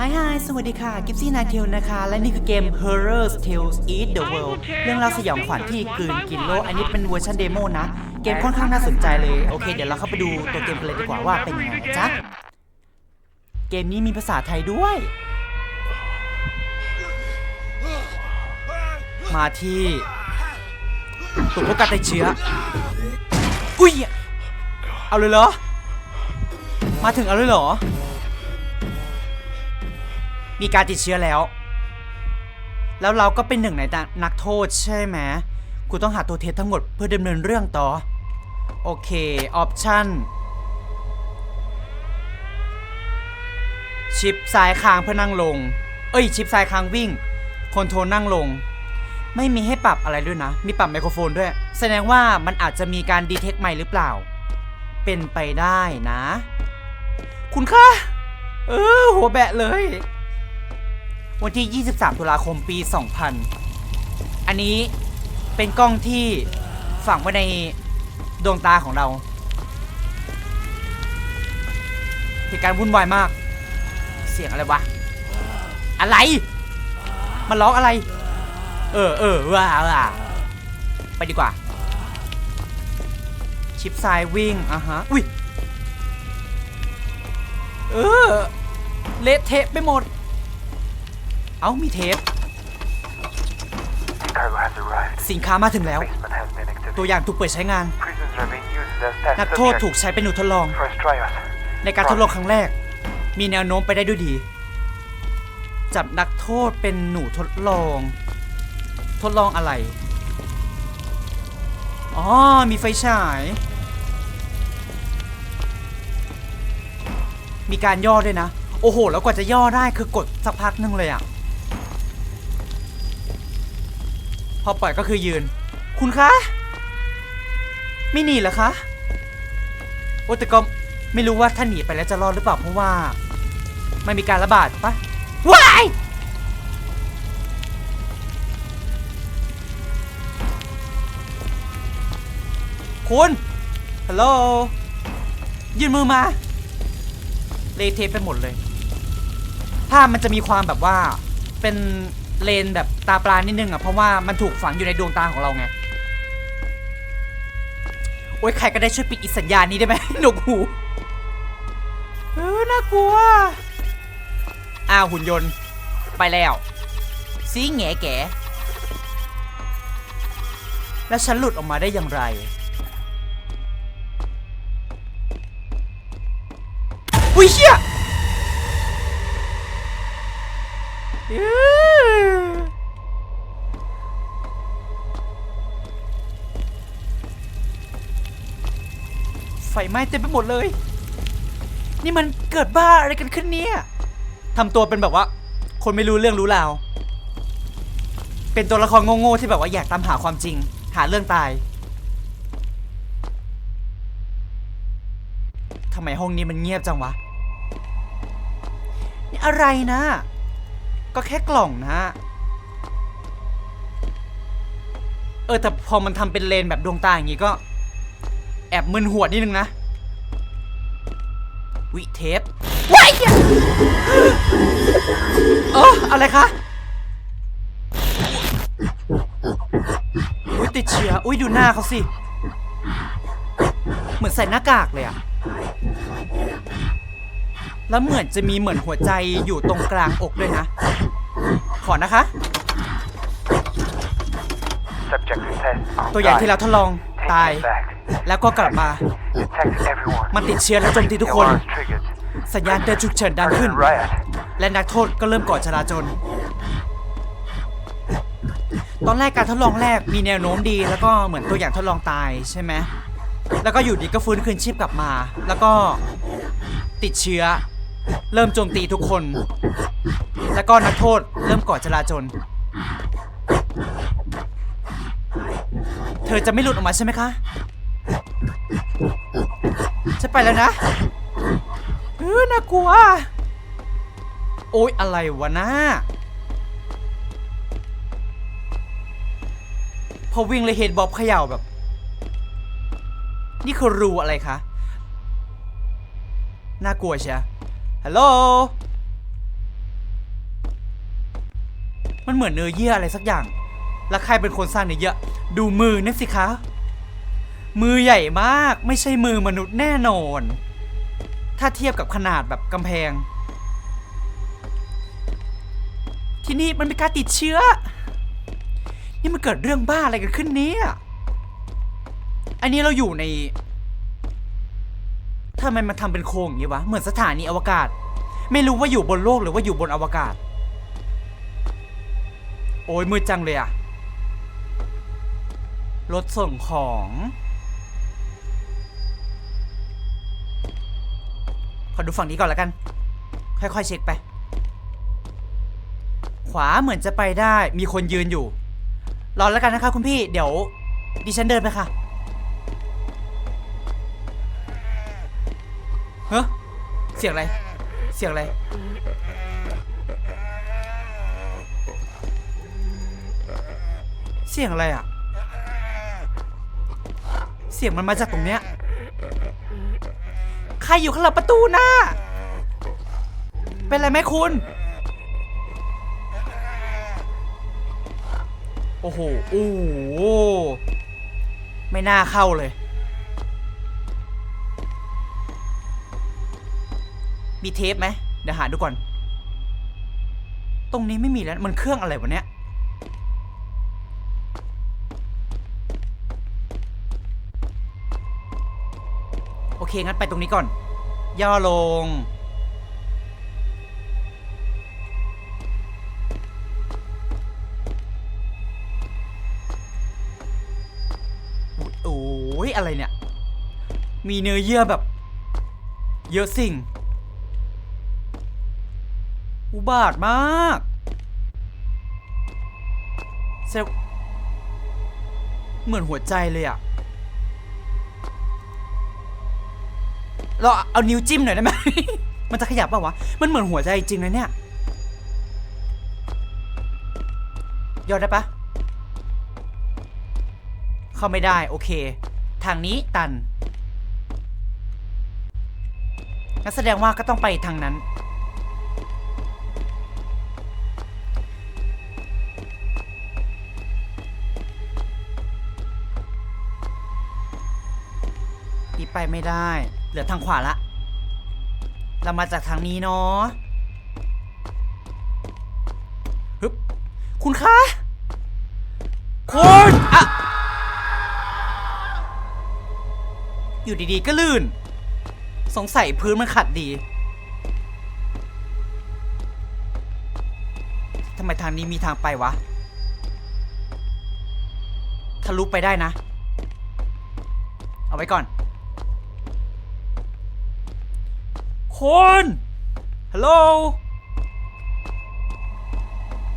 ฮายฮายสวัสดีค่ะ กิฟซี่นาเทลนะคะ และนี่คือเกม Horror's Tales Eat the World เรื่องราวสยองขวัญที่กลืนกินโลก อันนี้เป็นเวอร์ชันเดโมนะ เกมค่อนข้างน่าสนใจเลย โอเค เดี๋ยวเราเข้าไปดูตัวเกมกันเลยดีกว่าว่าเป็นยังไงจ๊ะ เกมนี้มีภาษาไทยด้วย มาที่ตุ่พวกการติดเชื้อ อุ้ย เอาเลยเหรอ มาถึงเอาเลยเหรอ มีการติดเชื้อแล้ว แล้วเราก็เป็นหนึ่งในนักโทษใช่ไหมกูต้องหาตัวเท็จทั้งหมดเพื่อดำเนินเรื่องต่อ โอเค ออปชั่น ชิปซ้ายค้างเพื่อนั่งลง เอ้ย ชิปซ้ายค้างวิ่ง คอนโทรลนั่งลง ไม่มีให้ปรับอะไรด้วยนะ มีปรับไมโครโฟนด้วย แสดงว่ามันอาจจะมีการดีเทคใหม่หรือเปล่า เป็นไปได้นะ คุณคะเออหัวแบะเลย วันที่ 23 ตุลาคมปี 2000 อันนี้เป็นกล้องที่ฝังไว้ในดวงตาของเรา เหตุการณ์วุ่นวายมาก เสียงอะไรวะ อะไร มันร้องอะไร เออเออว้าว้าไปดีกว่า ชิปซ้ายวิ่งอะฮะ อุ้ย เออ เละเทะไปหมด เอ้ามีเทป Cargo has arrived. สินค้ามาถึงแล้ว Basement has been ตัว activated. อย่างถูกเปิดใช้งาน Prisons are being used as test นักโทษ subjects ถูกใช้เป็นหนูทดลอง for trials. ในการทดลองครั้งแรก มีแนวโน้มไปได้ด้วยดี จับนักโทษเป็นหนูทดลอง ทดลองอะไร อ๋อ มีไฟฉาย มีการย่อด้วยนะ โอ้โห แล้วกว่าจะย่อได้คือกดสักพักหนึงเลยอะ พอปล่อยก็คือยืน คุณคะ ไม่หนีเหรอคะโอ้แต่ก็ไม่รู้ว่าถ้าหนีไปแล้วจะรอดหรือเปล่าเพราะว่ามันมีการระบาดปะว้ายคุณฮัลโหลยืนมือมาเลเทไปหมดเลย ภาพมันจะมีความแบบว่าเป็น เลนแบบตาปลานิดนึงอะเพราะว่ามันถูกฝังอยู่ในดวงตาของเราไงโอ้ยใครก็ได้ช่วยปิดอีสัญญาณนี้ได้ไหมหนวกหูเออน่ากลัวอ้าวหุ่นยนต์ไปแล้วซีแงแก่แล้วฉันหลุดออกมาได้อย่างไร อุ้ยเชี่ย ฟไหม้เต็มไปหมดเลย นี่มันเกิดบ้าอะไรกันขึ้นเนี่ยทำตัวเป็นแบบว่า คนไม่รู้เรื่องรู้ราว เป็นตัวละครโง่ๆที่แบบว่าอยากตามหาความจริง หาเรื่องตายทำไมห้องนี้มันเงียบจังวะ นี่อะไรนะ ก็แค่กล่องนะเออแต่พอมันทำเป็นเลนแบบดวงตาอย่างงี้ก็ แอบมึนหัวนิดนึงนะ วิเทปว้ายเหี้ยเอออะไรคะอุ้ยติดเชื้ออุ้ยดูหน้าเขาสิ เหมือนใส่หน้ากากเลยอะแล้วเหมือนจะมีเหมือนหัวใจอยู่ตรงกลางอกด้วยนะ ขอนะคะ Subject to test. ตัวอย่างที่เราทดลอง Take ตาย it back. แล้วก็กลับมา Detect everyone. มันติดเชื้อและโจมตีทุกคน Alarms triggered. สัญญาณเตือนฉุกเฉินดังขึ้น Urban riot. และนักโทษก็เริ่มก่อจราจน ตอนแรกการทดลองแรกมีแนวโน้มดี แล้วก็เหมือนตัวอย่างทดลองตายใช่ไหมแล้วก็อยู่ดีก็ฟื้นคืนชีพกลับมา แล้วก็ติดเชื้อ เริ่มโจมตีทุกคน แล้วก็นักโทษเริ่มก่อจราจน เธอจะไม่หลุดออกมาใช่ไหมคะ จะไปแล้วนะเออน่ากลัว โอ๊ย อะไรวะนะ พอวิ่งเลยเห็นบอบเขย่าแบบ นี่คือรูอะไรคะ น่ากลัวเชียฮัลโหล มันเหมือนเนื้อเยื่ออะไรสักอย่าง แล้วใครเป็นคนสร้างเนื้อเยื่อ ดูมือนี่สิคะ มือใหญ่มากไม่ใช่มือมนุษย์แน่นอน ถ้าเทียบกับขนาดแบบกำแพง ที่นี่มันมีการติดเชื้อ นี่มันเกิดเรื่องบ้าอะไรกันขึ้นเนี่ยอันนี้เราอยู่ในทำไมมันทำเป็นโครงอย่างนี้วะ เหมือนสถานีอวกาศ ไม่รู้ว่าอยู่บนโลกหรือว่าอยู่บนอวกาศ โอ้ยมืดจังเลยอะรถส่งของ อดูฝั่งนี้ก่อนล้วกัน ค่อยๆเช็คไป ขวาเหมือนจะไปได้ มีคนยืนอยู่ รอแล้วกันนะคะคุณพี่ เดี๋ยวดิฉันเดินไปค่ะ เฮ้เสียงอะไร เสียงอะไร เสียงอะไรอะ เสียงมันมาจากตรงเนี้ย ครอยู่ข้างหลังประตูหน้าเป็นไรไหมคุณ โอ้โห โอ้โห ไม่น่าเข้าเลย มีเทปไหม เดี๋ยวหาดูก่อน ตรงนี้ไม่มีแล้ว มันเครื่องอะไรวะเนี้ย เคงั้นไปตรงนี้ก่อน ย่อลง โอ้ยอะไรเนี่ย มีเนื้อเยื่อแบบ เยอะสิ่ง อุบาทมากเซลเหมือนหัวใจเลยอะ เราเอานิ้วจิ้มหน่อยได้ไหม มันจะขยับป่าวะ มันเหมือนหัวใจจริงนะเนี่ยยอดได้ปะเข้าไม่ได้ โอเค ทางนี้ตันงั้นแสดงว่าก็ต้องไปทางนั้น นี่ไปไม่ได้ เหลือทางขวาละ เรามาจากทางนี้เนาะฮึบคุณคะคุณอะอยู่ดีๆก็ลื่น สงสัยพื้นมันขัดดีทำไมทางนี้มีทางไปวะ ทะลุไปได้นะ เอาไว้ก่อน คนฮัลโหล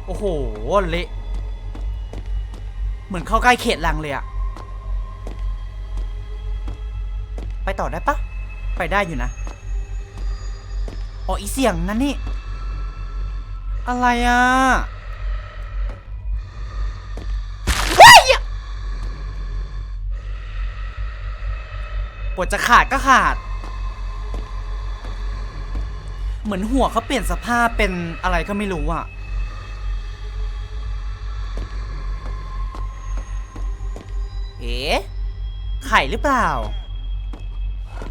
โอ้โหเละเหมือนเข้าใกล้เขตลังเลยอะไปต่อได้ปะไปได้อยู่นะอ๋ออีเสียงนั่นนี่ อะไรอะเฮ้ยอะปวดจะขาดก็ขาด เหมือนหัวเขาเปลี่ยนสภาพเป็นอะไรก็ไม่รู้อะเอ๋ไข่หรือเปล่า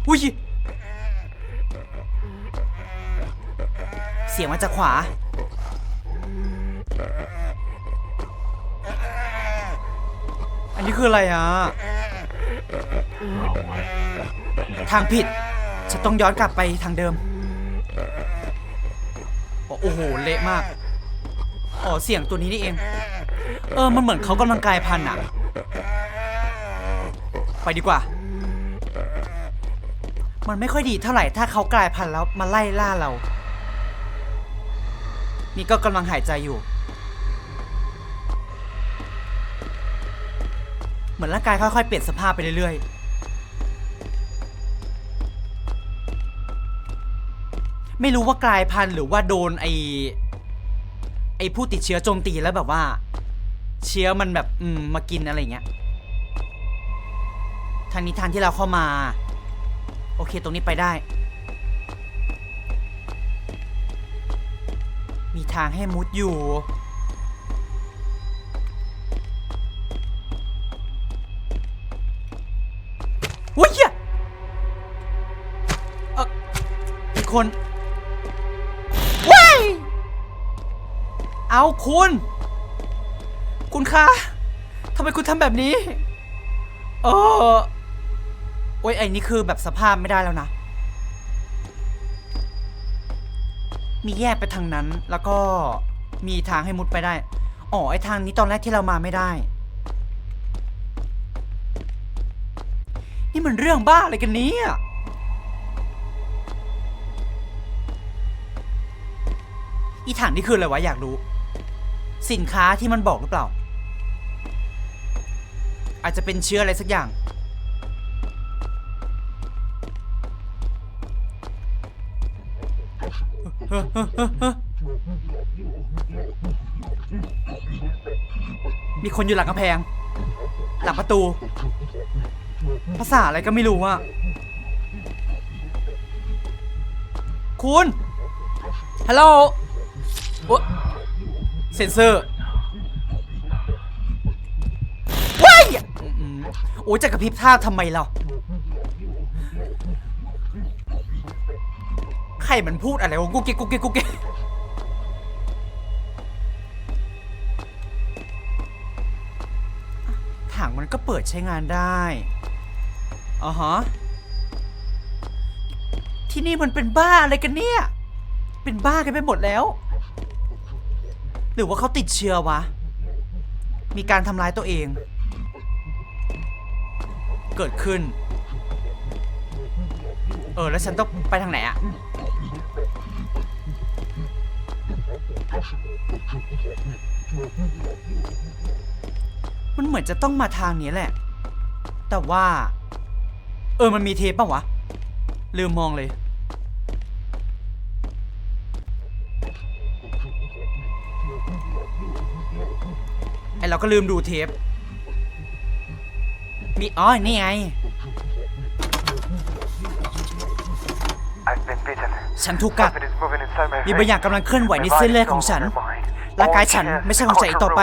อุ้ย เสียงมาจากขวา อันนี้คืออะไรอะ ทางผิด ฉันต้องย้อนกลับไปทางเดิม โอ้โห เละมาก อ๋อ เสียงตัวนี้นี่เอง เออ มันเหมือนเขากำลังกลายพันธุ์อะไปดีกว่า มันไม่ค่อยดีเท่าไหร่ถ้าเขากลายพันธุ์แล้วมาไล่ล่าเรา นี่ก็กำลังหายใจอยู่ เหมือนร่างกายค่อยๆเปลี่ยนสภาพไปเรื่อยๆ ไม่รู้ว่ากลายพันธุ์หรือว่าโดนไอ้ไอ้ผู้ติดเชื้อโจมตีแล้วแบบว่า เชื้อมันแบบอืมมากินอะไรเงี้ยทางนี้ทางที่เราเข้ามา โอเคตรงนี้ไปได้ มีทางให้มุดอยู่โอ้ยเอออีคน เอาคุณ คุณคะทำไมคุณทำแบบนี้ เออโอ้ยไอ้นี่คือแบบสภาพไม่ได้แล้วนะ มีแยกไปทางนั้นแล้วก็มีทางให้มุดไปได้ อ๋อไอทางนี้ตอนแรกที่เรามาไม่ได้ นี่มันเรื่องบ้าอะไรกันนี้อีถังนี่คืออะไรวะอยากรู้ สินค้าที่มันบอกหรือเปล่า อาจจะเป็นเชื้ออะไรสักอย่าง มีคนอยู่หลังกำแพง หลังประตู ภาษาอะไรก็ไม่รู้อะคุณ ฮัลโหลว๊ะ ซนเซอร์ว้ายอืมอืมโอ้ยจะกระพริบท่าทำไมเราใครมันพูดอะไรวะกุ๊กกิ๊กกุ๊กกิ๊กกุ๊กกิ๊กถังมันก็เปิดใช้งานได้อ่าฮะที่นี่มันเป็นบ้าอะไรกันเนี่ย เป็นบ้ากันไปหมดแล้ว หรือว่าเขาติดเชื้อวะ มีการทำร้ายตัวเอง เกิดขึ้น เออ แล้วฉันต้องไปทางไหนอะมันเหมือนจะต้องมาทางนี้แหละ แต่ว่า เออ มันมีเทปป่ะวะ ลืมมองเลย ไอเราก็ลืมดูเทป มีอ๋อ นี่ไง I've been bitten. ฉันถูกกัด Something is moving inside my มีบางอย่างกำลังเคลื่อนไหวในเส้นเลือดของฉันร่างกายฉันไม่ใช่ของฉันอีกต่อไป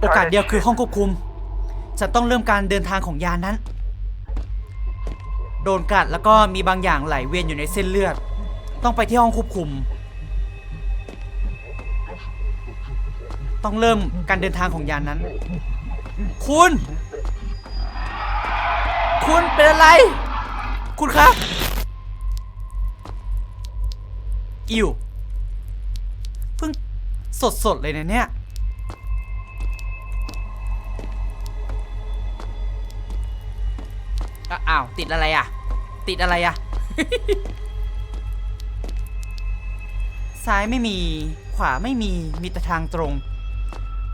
โอกาสเดียวคือห้องควบคุมฉันต้องเริ่มการเดินทางของยานนั้น โดนกัดแล้วก็มีบางอย่างไหลเวียนอยู่ในเส้นเลือด ต้องไปที่ห้องควบคุม ต้องเริ่มการเดินทางของยานนั้น คุณ คุณเป็นอะไร คุณครับอิวเพิ่งสดสดๆเลยนะเนี่ยอะอ้าว ติดอะไรอะ ติดอะไรอะ ซ้ายไม่มี ขวาไม่มี มีแต่ทางตรง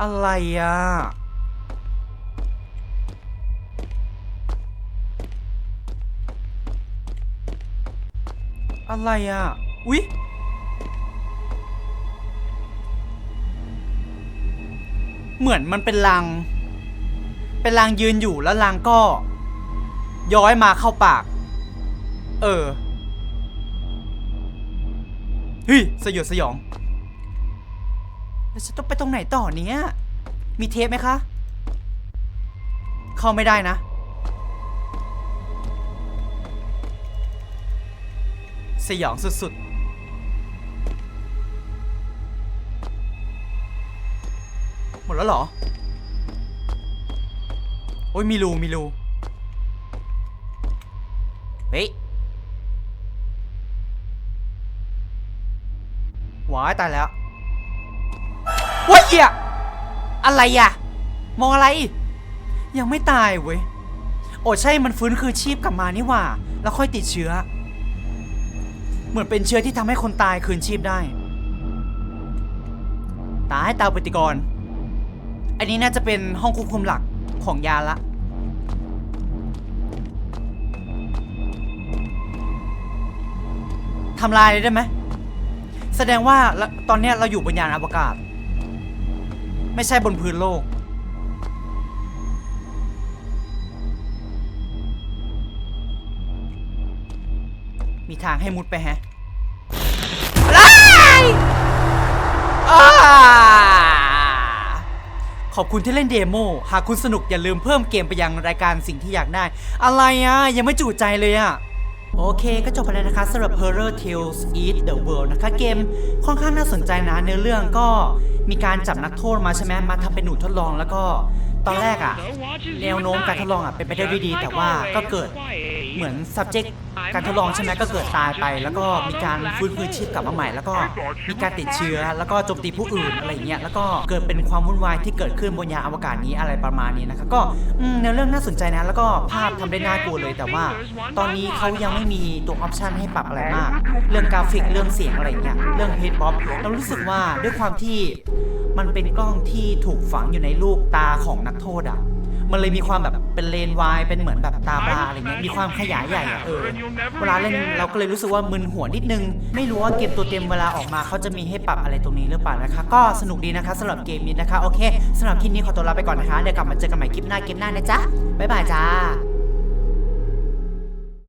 อะไรอะ อะไรอะ อุ๊ยเหมือนมันเป็นรัง เป็นรังยืนอยู่แล้วรังก็ ย้อยมาเข้าปาก เออ เฮ้ย สยดสยอง แล้วฉันต้องไปตรงไหนต่อเนี้ย มีเทปไหมคะ เข้าไม่ได้นะ สยองสุดๆหมดแล้วเหรอ โอ้ยมีรูมีรูเฮ้ยว้ายตายแล้ว ว้ยเหี้ยอะไรอะมองอะไร ยังไม่ตายเว้ย โอ้ใช่มันฟื้นคืนชีพกลับมานี่หว่า แล้วค่อยติดเชื้อ เหมือนเป็นเชื้อที่ทำให้คนตายคืนชีพได้ ตายตาปฏิกรณ์อันนี้น่าจะเป็นห้องควบคุมหลักของยาละ ทำลายเลยได้ไหม แสดงว่าตอนนี้เราอยู่บนยานอวกาศ ไม่ใช่บนพื้นโลก มีทางให้มุดไปแฮะไอขอบคุณที่เล่นเดโม หากคุณสนุกอย่าลืมเพิ่มเกมไปยังรายการสิ่งที่อยากได้ อะไรอะ ยังไม่จุใจเลยอะ โอเคก็จบไปแล้วนะคะสำหรับ Horror Tales Eat the World นะคะ เกมค่อนข้างน่าสนใจนะเนื้อเรื่องก็มีการจับนักโทษมาใช่ไหมมาทำเป็นหนูทดลองแล้วก็ ตอนแรกอะแนวโน้มการทดลองอะเป็นไปได้ด้วยดี แต่ว่าก็เกิดเหมือน subject การทดลองใช่ไหมก็เกิดตายไป แล้วก็มีการฟื้นคืนชีพกลับมาใหม่ แล้วก็มีการติดเชื้อ แล้วก็โจมตีผู้อื่นอะไรอย่างเงี้ยแล้วก็เกิดเป็นความวุ่นวายที่เกิดขึ้นบนยานอวกาศนี้อะไรประมาณนี้นะคะก็อืมเนื้อเรื่องน่าสนใจนะ แล้วก็ภาพทำได้น่ากลัวเลย แต่ว่า ตอนนี้เขายังไม่มีตัวออปชันให้ปรับอะไรมาก เรื่องกราฟิกเรื่องเสียงอะไรอย่างเงี้ยเรื่องเฮดบ๊อบเรารู้สึกว่าด้วยความที่ มันเป็นกล้องที่ถูกฝังอยู่ในลูกตาของนักโทษอะ มันเลยมีความแบบเป็นเลนวายเป็นเหมือนแบบตาปลาอะไรเงี้ย มีความขยายใหญ่อะเออ เวลาเล่นเราก็เลยรู้สึกว่ามึนหัวนิดนึง ไม่รู้ว่าเกมตัวเต็มเวลาออกมาเขาจะมีให้ปรับอะไรตรงนี้หรือเปล่านะคะ ก็สนุกดีนะคะสำหรับเกมนี้นะคะ โอเคสำหรับคลิปนี้ขอตัวลาไปก่อนนะคะ เดี๋ยวกลับมาเจอกันใหม่คลิปหน้าเกมหน้านะจ๊ะ บ๊ายบายจ้า